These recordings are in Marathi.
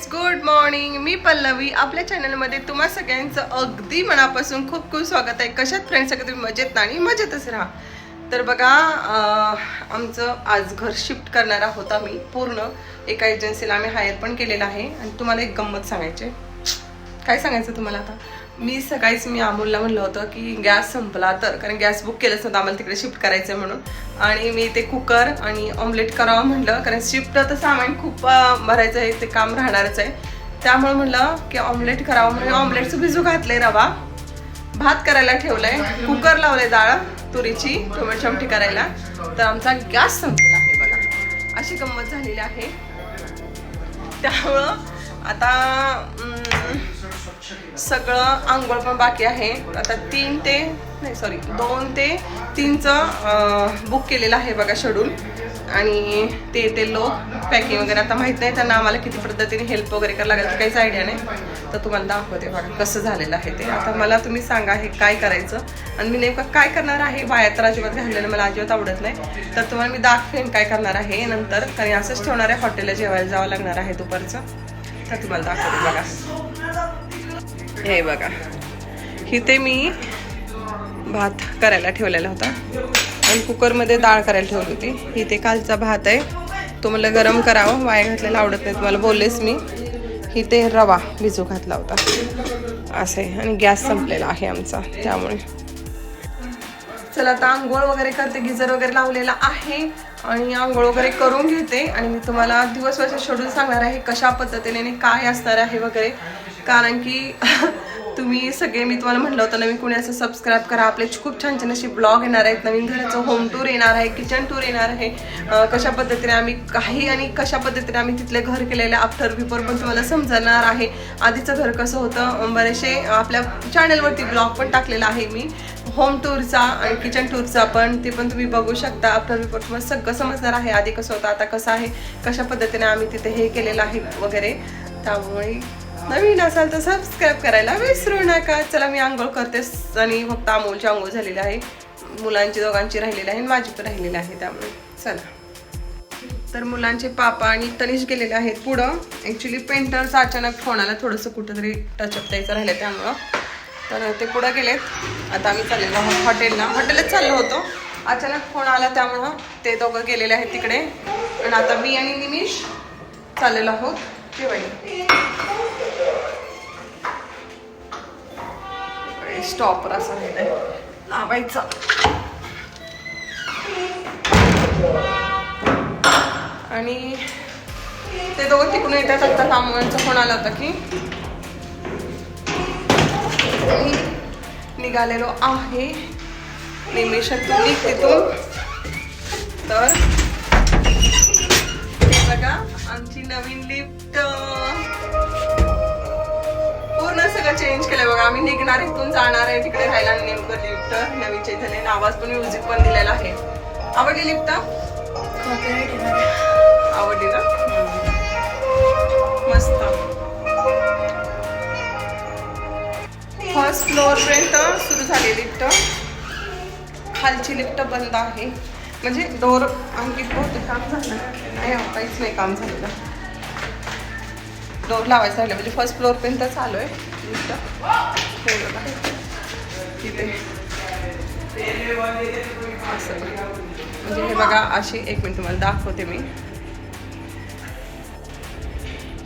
फ्रेंड्स गुड मॉर्निंग मी पल्लवी. आपल्या चॅनलमध्ये तुम्हा सगळ्यांचं अगदी मनापासून खूप खूप स्वागत आहे. कशात फ्रेंड्स सगळे? तुम्ही मजेत नाही आणि मजेतच राहा. तर बघा आमचं आज घर शिफ्ट करणार आहोत आम्ही पूर्ण. एका एजन्सीला आम्ही हायर पण केलेलं आहे. आणि तुम्हाला एक गंमत सांगायचे काय सांगायचं तुम्हाला आता? मी सकाळीच मी अमोलला म्हणलं होतं की गॅस संपला तर. कारण गॅस बुक केलंच नव्हतं. आम्हाला तिकडे शिफ्ट करायचं म्हणून. आणि मी ते कुकर आणि ऑमलेट करावं म्हणलं. कारण शिफ्ट तर सामान खूप भरायचं आहे ते काम राहणारच आहे. त्यामुळे म्हणलं की ऑमलेट करावं म्हणजे ऑमलेटचं भिजू घातलंय रवा. भात करायला ठेवलंय. कुकर लावलंय डाळ तुरीची टोमॅटो आमटी करायला. तर आमचा गॅस संपलेला आहे बघा. अशी गंमत झालेली आहे. त्यामुळं आता सगळं आंघोळ पण बाकी आहे. आता तीन ते नाही सॉरी दोन ते तीनचं बुक केलेलं आहे बघा शेड्यूल आणि ते ते लोक पॅकिंग वगैरे आता माहीत नाही त्यांना आम्हाला किती पद्धतीने हेल्प वगैरे करायला लागेल काहीच आयडिया नाही. तर तुम्हाला दाखवते बघा कसं झालेलं आहे ते. आता मला तुम्ही सांगा हे काय करायचं. आणि मी नेमकं काय करणार आहे? बाहेर तर अजिबात घाललेलं मला अजिबात आवडत नाही. तर तुम्हाला मी दाखवेन काय करणार आहे नंतर. कारण असंच ठेवणार आहे हॉटेलला जेवायला जावं लागणार आहे दुपारचं. तर तुम्हाला दाखवते बघा. हे बघा. इथे मी भात करायला ठेवलेला होता. आणि कुकरमध्ये डाळ करायला ठेवली होती. इथे कालचा भात आहे. तो मला गरम करावं. वाया घातलेला आवडत नाही. तुम्हाला बोललेच मी. इथे रवा भिजू घातला होता. असं. आहे आणि गॅस संपलेला आहे आमचा. त्यामुळे. चला आता आंघोळ वगैरे करते गिजर वगैरे लावलेला आहे आणि आंघोळ वगैरे करून घेते. आणि मी तुम्हाला दिवसभराचं शेड्यूल सांगणार आहे कशा पद्धतीने आणि काय असणार आहे वगैरे. कारण की तुम्ही सगळे मी तुम्हाला म्हटलं होतं नवीन कोणी असं सबस्क्राईब करा. आपले खूप छान छान असे ब्लॉग येणार आहेत. नवीन घराचं होम टूर येणार आहे किचन टूर येणार आहे. कशा पद्धतीने आम्ही काही आणि कशा पद्धतीने आम्ही तिथले घर केलेले आफ्टर बिफोर पण तुम्हाला समजणार आहे. आधीचं घर कसं होतं बरेचसे आपल्या चॅनलवरती ब्लॉग पण टाकलेला आहे मी. होम टूरचा आणि किचन टूरचा पण ते पण तुम्ही बघू शकता. आफ्टर रिपोर्ट तुम्हाला सगळं समजणार आहे. आधी कसं होतं आता कसं आहे कशा पद्धतीने आम्ही तिथे हे केलेलं आहे वगैरे. त्यामुळे नवीन असाल तर सबस्क्राईब करायला विसरू नका. चला मी आंघोळ करतेस आणि फक्त अमोलची आंघोळ झालेली आहे. मुलांची दोघांची राहिलेली आहे आणि माझी पण राहिलेली आहे त्यामुळे. चला. तर मुलांचे पापा आणि तनिष गेलेले आहेत पुढं. ॲक्च्युली पेंटरचा अचानक फोनाला थोडंसं कुठंतरी टचअप द्यायचं राहिलं त्यामुळं. तर ते पुढं गेलेत. आता आम्ही चाललेलो आहोत हॉटेलला. हॉटेलच चाललो होतो. अचानक फोन आला त्यामुळं ते दोघं गेलेले आहेत तिकडे. आणि आता मी आणि निमिष चाललेलो आहोत जेवायला. स्टॉपर असा राहिलाय. लावायचा. आणि ते दोघं तिकडून येतात. आता कामांचा फोन आला होता की निघालेलो आहे. निमेषातून निघ तिथून तर बघा आमची नवीन लिफ्ट पूर्ण सगळं चेंज केलंय बघा. आम्ही निघणार इथून जाणार आहे तिकडे राहायला नेमकं लिफ्ट नवीन चैतन्य आवाज पण म्युझिक पण दिलेला आहे. आवडली लिफ्ट आवडली ना? फर्स्ट फ्लोअरपर्यंत सुरू झाली लिफ्ट. खालची लिफ्ट बंद आहे. म्हणजे डोर आणखी बहुतेक काम झालं. नाही काहीच नाही काम झालेलं. डोर लावायचं राहिलं. म्हणजे फर्स्ट फ्लोअरपर्यंत चालू आहे. लिफ्ट तिथे. असं. म्हणजे हे बघा अशी एक मिनिट तुम्हाला दाखवते मी.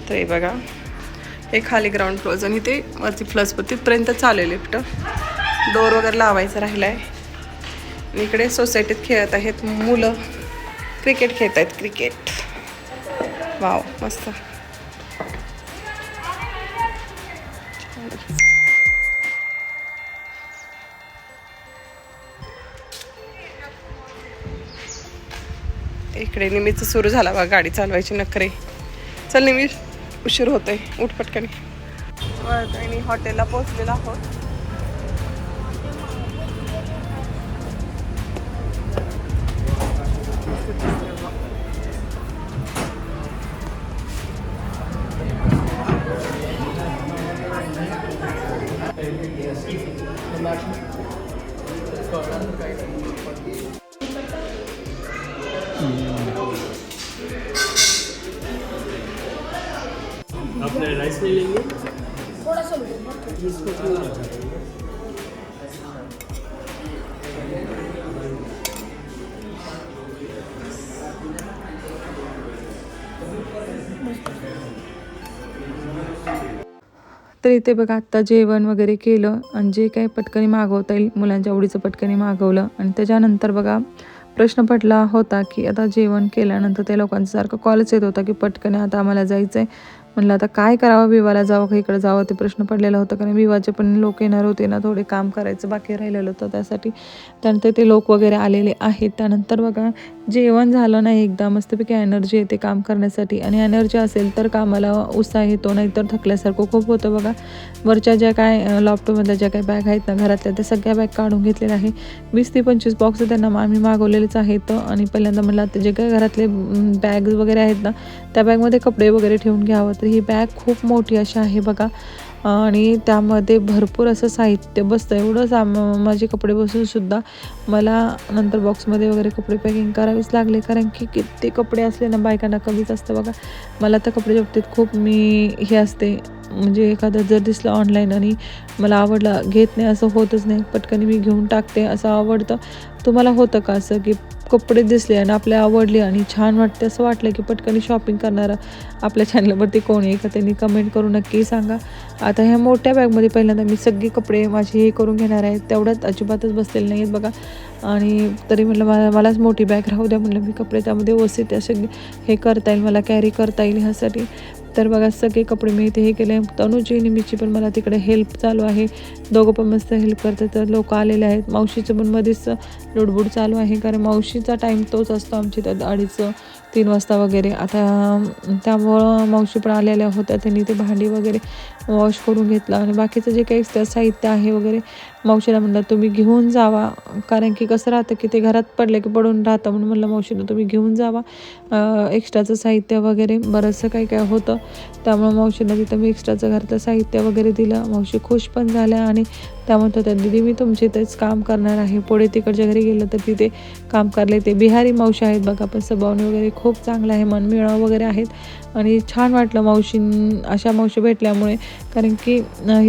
तर हे बघा. हे खाली ग्राउंड फ्लोअर आणि ते वरती प्लस तिथपर्यंत चालेल लिफ्ट डोर वगैरे लावायचं राहिला आहे आणि इकडे सोसायटीत खेळत आहेत मुलं. क्रिकेट खेळत आहेत क्रिकेट वाव मस्त. इकडे निमित्त सुरू झाला बा गाडी चालवायची नखरे. चल निमिष. उशीर होतोय उठपटकन आणि हॉटेलला पोचलेला आहोत Thank you. ले लेंगे थोड़ा सा तर इथे बघा आत्ता जेवण वगैरे केलं आणि जे काही पटकनी मागवता येईल मुलांच्या आवडीचं पटकनी मागवलं. आणि त्याच्यानंतर बघा प्रश्न पडला होता की आता जेवण केल्यानंतर त्या लोकांचा सारखं कॉलच येत होता की पटकन आता आम्हाला जायचं आहे म्हणलं आता काय करावं? विवाला जावं का? इकडं जावं? ते प्रश्न पडलेला होता. कारण विवाचे पण लोक येणार होते ना थोडे काम करायचं बाकी राहिलेलं होतं. त्यासाठी त्यानंतर ते लोक वगैरे आलेले आहेत. त्यानंतर बघा जेवण झालं नाही एकदा. मस्तपैकी एनर्जी येते काम करण्यासाठी. आणि एनर्जी असेल तर कामाला उत्साह येतो नाहीतर थकल्यासारखं खूप होतं बघा. वरच्या ज्या काय लॉपटॉपमधल्या ज्या काही बॅग आहेत ना घरातल्या त्या सगळ्या बॅग काढून घेतलेल्या आहे. वीस ते पंचवीस बॉक्स त्यांना आम्ही मागवलेलेच आहेत. आणि पहिल्यांदा म्हटलं आता जे काही घरातले बॅग्स वगैरे आहेत ना त्या बॅगमध्ये कपडे वगैरे ठेवून घ्यावं. तर ही बॅग खूप मोठी अशी आहे बघा. आणि त्यामध्ये भरपूर असं साहित्य बसतं. एवढं साम माझे कपडे बसून सुद्धा मला नंतर बॉक्समध्ये वगैरे कपडे पॅकिंग करावेच लागले. कारण की किती कपडे असले ना बायकांना कमीच असतं बघा. मला तर कपडे बाबतीत खूप मी हे असते म्हणजे एखादं जर दिसलं ऑनलाईन आणि मला आवडला घेत नाही असं होतच नाही. पटकन मी घेऊन टाकते असं आवडतं. तुम्हाला होतं का असं की कपडे दिसले आणि आपल्या आवडले आणि छान वाटते असं वाटलं की पटकन शॉपिंग करणारं आपल्या चॅनलवरती कोणी आहे का त्यांनी कमेंट करून नक्की सांगा. आता ह्या मोठ्या बॅगमध्ये पहिल्यांदा मी सगळे कपडे माझे हे करून घेणार आहेत तेवढ्यात अजिबातच बसलेले नाही आहेत बघा. आणि तरी म्हटलं मला मलाच मोठी बॅग राहू द्या म्हटलं मी कपडे त्यामध्ये व्यवस्थित असे हे करता येईल मला कॅरी करता येईल ह्यासाठी. तर बघा सगळे कपडे मी इथे हे केले. तनुजी निमीची पण मला तिकडे हेल्प चालू आहे. दोघं पण मस्त हेल्प करतात. तर लोक आलेले आहेत. मावशीचं पण मध्येच लुडबुड चालू आहे. कारण मावशीचा टाईम तोच असतो आमची त्या अडीच तीन वाजता वगैरे. आता त्यामुळं मावशी पण आलेल्या होत्या. त्यांनी ते भांडी वगैरे वॉश करून घेतलं. आणि बाकीचं जे काही एक्स्ट्रा साहित्य आहे वगैरे मावशीला म्हणलं तुम्ही घेऊन जावा. कारण की कसं राहतं की ते घरात पडलं की पडून राहतं. म्हणून म्हणलं मावशीनं तुम्ही घेऊन जावा. एक्स्ट्राचं साहित्य वगैरे बरंचसं काही काय होतं. त्यामुळं मावशीनं तिथं मी एक्स्ट्राचं घरातलं साहित्य वगैरे दिलं. मावशी खुश पण झाल्या आणि त्या म्हणत होत्या दीदी मी तुमच्या इथेच काम करणार आहे. पुढे तिकडच्या घरी गेलं तर तिथे काम करले ते बिहारी मावशी आहेत. बघा पण स्वभावने वगैरे खूप चांगलं आहे. मनमिळाव वगैरे आहेत. आणि छान वाटलं मावशी अशा मावशी भेटल्यामुळे. कारण की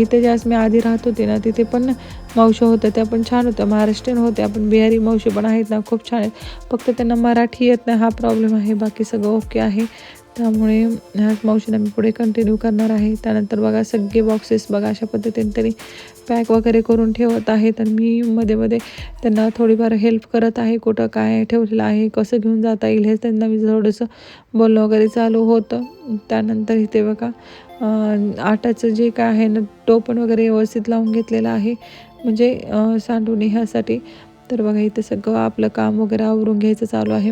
इथे ज्यास मी आधी राहत होते ना तिथे पण मावशी होत्या. त्या पण छान होत्या. महाराष्ट्रीयन होत्या पण बिहारी मावशी पण आहेत ना खूप छान आहेत. फक्त त्यांना मराठी येत नाही हा प्रॉब्लेम आहे. बाकी सगळं ओके आहे. त्यामुळे ह्याच मावशीला मी पुढे कंटिन्यू करणार आहे. त्यानंतर बघा सगळे बॉक्सेस बघा अशा पद्धतीने तरी पॅक वगैरे करून ठेवत आहेत आणि मी मध्ये मध्ये त्यांना थोडीफार हेल्प करत आहे. कुठं काय ठेवलेलं आहे कसं घेऊन जाता येईल हे त्यांना मी थोडंसं बोलणं वगैरे चालू होतं. त्यानंतर इथे बघा आटाचं जे काय आहे ना टोपण वगैरे व्यवस्थित लावून घेतलेलं आहे. म्हणजे सांडून ह्यासाठी. तर बघा इथे सगळं आपलं काम वगैरे आवरून घ्यायचं चालू आहे.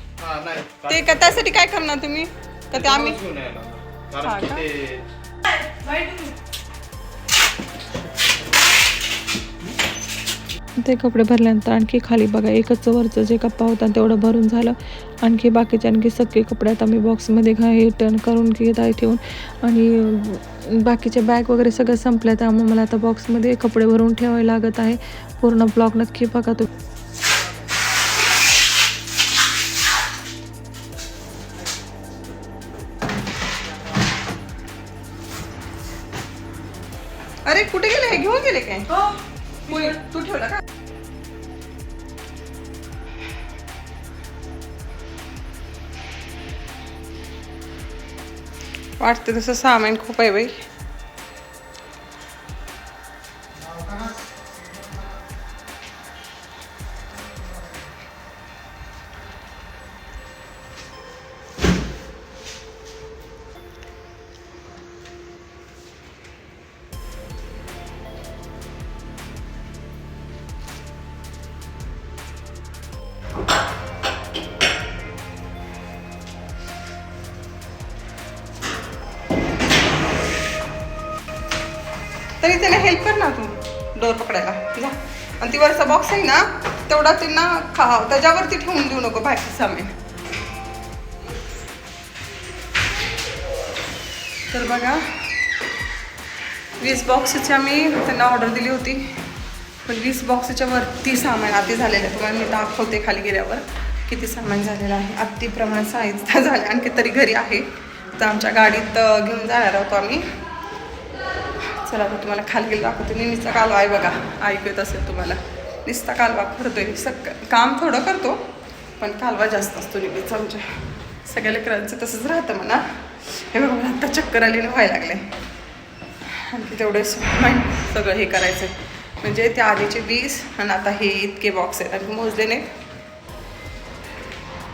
हा नाही. ते का त्यासाठी काय करणार तुम्ही? का ते आम्ही घेऊन यायला. हा कारण की का? ते ते कपडे भरल्यानंतर आणखी खाली बघा एकच वरचं जे कप्पा होता तेवढं भरून झालं. आणखी बाकीचे आणखी सगळे कपडे आता मी बॉक्समध्ये घा हे टर्न करून घेत आहे ठेवून. आणि अं, बाकीचे बॅग वगैरे सगळं संपलं त्यामुळे मला आता बॉक्समध्ये कपडे भरून ठेवावे लागत आहे. पूर्ण ब्लॉग नक्की बघा तो वाटतं तसं सामान खूप आहे बाई. तरी त्यांना हेल्प कर ना तू. डोर पकडायला. जा. आणि ती वरचा बॉक्स आहे ना तेवढा त्यांना खा त्याच्यावरती ठेवून देऊ नको बाहेरचं सामान. तर बघा वीस बॉक्सची आम्ही त्यांना ऑर्डर दिली होती. पण वीस बॉक्सच्या वरती सामान आधी झालेलं आहे. तुम्हाला मी दाखवते खाली गेल्यावर किती सामान झालेलं आहे. अतिप्रमाणात साईज झालं. आणखी तरी घरी आहे. तर आमच्या गाडीत घेऊन जाणार आहोत आम्ही. चला आता तुम्हाला खाली गेलं दाखवते. निस्ता कालवा आहे बघा. ऐकू येत असेल तुम्हाला. नुसता कालवा करतोय. सक काम थोडं करतो पण कालवा जास्त असतो नेहमीचा आमच्या. सगळ्या लेकरांचं तसंच राहतं म्हणा. हे बघा मला आता चक्कर आलेलं व्हायला लागले आणखी तेवढेच माइंड सगळं हे करायचं म्हणजे त्या आधीचे वीस आणि आता हे इतके बॉक्स आहेत. आणखी मोजले नाही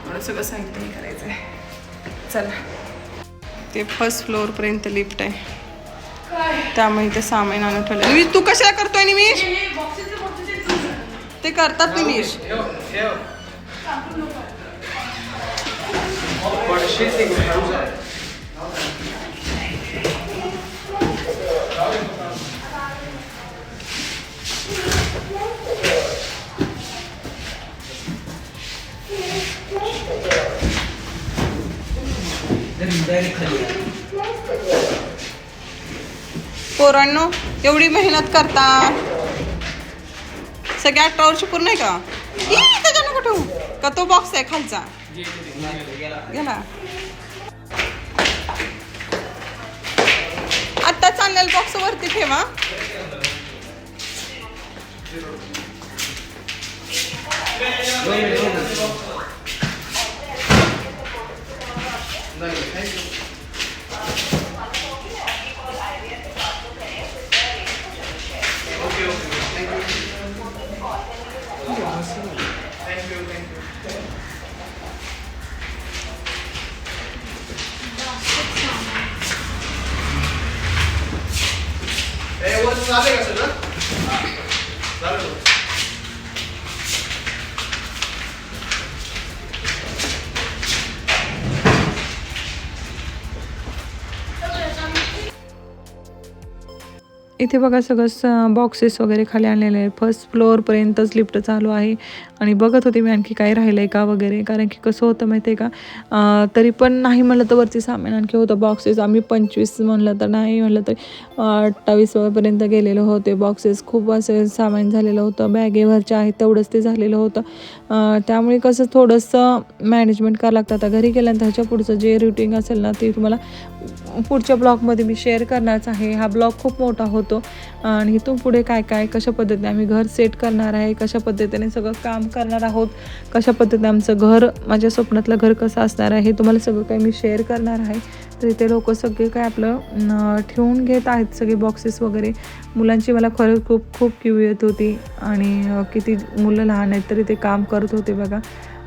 एवढं सगळं साहित्य हे करायचं आहे चला. ते फर्स्ट फ्लोअरपर्यंत लिफ्ट आहे. त्यामुळे ते सामान आणून ठेवलं निमिष तू कशाला करतोय निमिष? ते करतात निमिष. पोरांनो एवढी मेहनत करता. सगळ्या अठरा वर्ष पूर्ण आहे का? त्याच्यानं कुठं? का तो बॉक्स आहे खालचा? गेला. आत्ता चाललेला बॉक्स वरती ठेवा. see Absolutely. इथे बघा सगळं बॉक्सेस वगैरे खाली आणलेले आहे फर्स्ट फ्लोअरपर्यंतच लिफ्ट चालू आहे. आणि बघत होते मी आणखी काय राहिलं आहे का वगैरे. कारण की कसं होतं माहिती आहे का तरी पण नाही म्हणलं तर वरती सामान आणखी होतं. बॉक्सेस आम्ही पंचवीस म्हणलं तर नाही म्हणलं तर अठ्ठावीसपर्यंत गेलेलो होते. बॉक्सेस खूप असं सामान झालेलं होतं. बॅगेवरचे आहेत तेवढंच ते झालेलं होतं. त्यामुळे कसं थोडंसं मॅनेजमेंट करावं लागतं. आता घरी गेल्यानंतर ह्याच्या पुढचं जे रुटीन असेल ना ते तुम्हाला पुढच्या ब्लॉगमध्ये मी शेअर करणारच आहे. हा ब्लॉग खूप मोठा होतो. आणि इथून पुढे काय काय कशा पद्धतीने आम्ही घर सेट करणार आहे कशा पद्धतीने सगळं काम करणार आहोत कशा पद्धतीने आमचं घर माझ्या स्वप्नातलं घर कसं असणार आहे हे तुम्हाला सगळं काही मी शेअर करणार आहे. तर इथे लोक सगळे काय आपलं ठेवून घेत आहेत सगळे बॉक्सेस वगैरे. मुलांची मला खरंच खूप खूप क्यू येत होती. आणि किती मुलं लहान आहेत तरी ते काम करत होते बघा.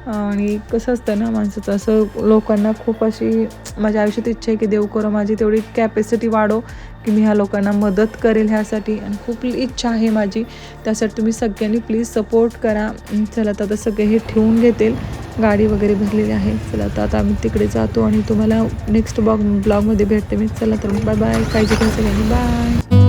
आणि कसं असतं ना माणसाचं असं लोकांना खूप अशी माझ्या आयुष्यात इच्छा आहे की देव करो माझी तेवढी कॅपॅसिटी वाढो. की मी ह्या लोकांना मदत करेल ह्यासाठी आणि खूप इच्छा आहे माझी. त्यासाठी तुम्ही सगळ्यांनी प्लीज सपोर्ट करा. चला तर आता सगळे हे ठेवून घेतील. गाडी वगैरे भरलेली आहे. चला तर आता आम्ही तिकडे जातो आणि तुम्हाला नेक्स्ट ब्लॉग ब्लॉगमध्ये भेटते मी. चला तर बाय बाय काळजी घ्या सगळ्यांनी. बाय